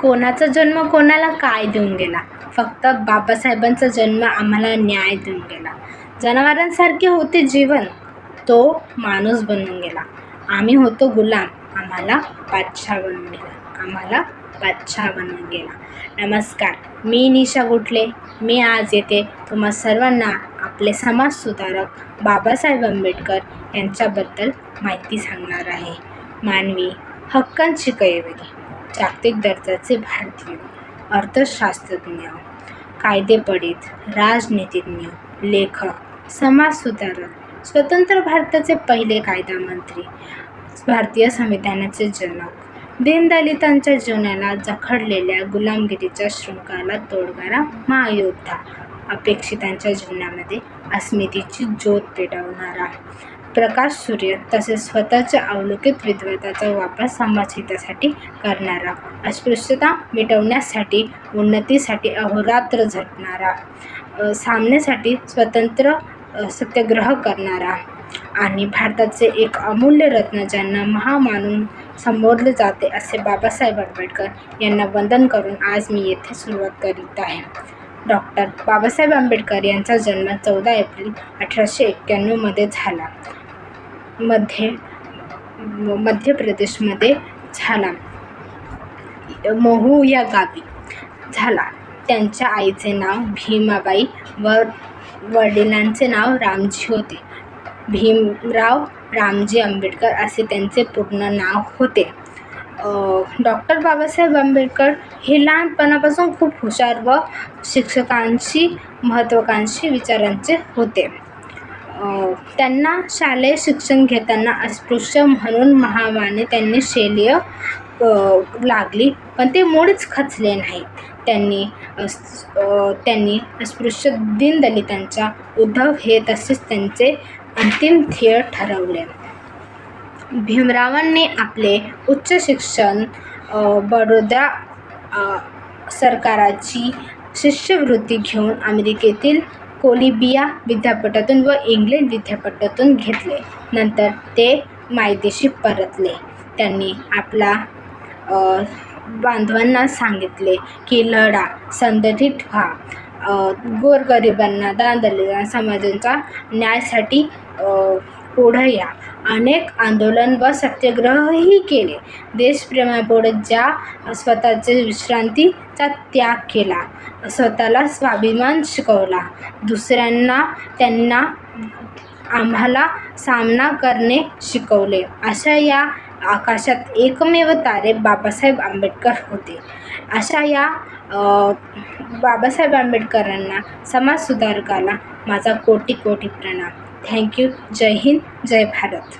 कोणाचा जन्म कोणाला काय देऊन गेला? फक्त बाबासाहेबांचा जन्म आम्हाला न्याय देऊन गेला. जनावरांसारखे होते जीवन. तो माणूस बनून गेला. आम्ही होतो गुलाम. आम्हाला बादशाह बनून गेला. आम्हाला बादशाह बनून गेला. नमस्कार. मी निशा गुटले. मी आज येते तुम्हा सर्वांना आपले समाजसुधारक बाबासाहेब आंबेडकर यांच्याबद्दल माहिती सांगणार आहे. मानवी हक्कांची कैवारी जागतिक दर्जाचे भारतीय अर्थशास्त्रज्ञ कायदेपडित राजनीतिज्ञ लेखक समाजसुधारक स्वतंत्र भारताचे पहिले कायदामंत्री भारतीय संविधानाचे जनक दीनदलितांच्या जीवनाला जखडलेल्या गुलामगिरीच्या शृंखला तोडणारा महायोद्धा अपेक्षितांच्या जीवनामध्ये अस्मितेची ज्योत पेटवणारा प्रकाश सूर्य तसेच स्वतःच्या अवलोकित विद्वताचा वापर समाजहितासाठी करणारा अस्पृश्यता मिटवण्यासाठी उन्नतीसाठी अहोरात्र झटणारा सामन्यासाठी स्वतंत्र सत्याग्रह करणारा आणि भारताचे एक अमूल्य रत्न ज्यांना महामानून संबोधले जाते असे बाबासाहेब आंबेडकर यांना वंदन करून आज मी येथे सुरुवात करीत आहे. डॉक्टर बाबासाहेब आंबेडकर यांचा जन्म चौदा एप्रिल अठराशे एक्क्याण्णवमध्ये झाला. मध्ये मध्य प्रदेशमध्ये झाला. मोहू या गावी झाला. त्यांच्या आईचे नाव भीमाबाई व वडिलांचे नाव रामजी होते. भीमराव रामजी आंबेडकर असे त्यांचे पूर्ण नाव होते. डॉक्टर बाबासाहेब आंबेडकर हे लहानपणापासून खूप हुशार व शिक्षकांशी महत्त्वाकांक्षी विचारांचे होते. त्यांना शालेय शिक्षण घेताना अस्पृश्य म्हणून महामाने त्यांनी शैल्य लागली. पण ते मुळीच खचले नाहीत. त्यांनी त्यांनी अस्पृश्य दीनदलितांचा उद्धव हे तसेच त्यांचे अंतिम ध्येय ठरवले. भीमरावांनी आपले उच्च शिक्षण बडोदा सरकाराची शिष्यवृत्ती घेऊन अमेरिकेतील कोलिबिया विद्यापीठातून व इंग्लंड विद्यापीठातून घेतले. नंतर ते मायदेशी परतले. त्यांनी आपला बांधवांना सांगितले की लढा संघटित व्हा. गोरगरिबांना दानदलित समाजांच्या न्यायासाठी पुढं या अनेक आंदोलन व सत्याग्रहही केले. देशप्रेमापुढे ज्या स्वतःचे विश्रांतीचा त्याग केला. स्वतःला स्वाभिमान शिकवला. दुसऱ्यांना त्यांना आम्हाला सामना करणे शिकवले. अशा या आकाशात एकमेव तारे बाबासाहेब आंबेडकर होते. अशा या बाबासाहेब आंबेडकरांना समाजसुधारकाला माझा कोटी कोटी प्रणाम. थँक्यू जय हिंद जय भारत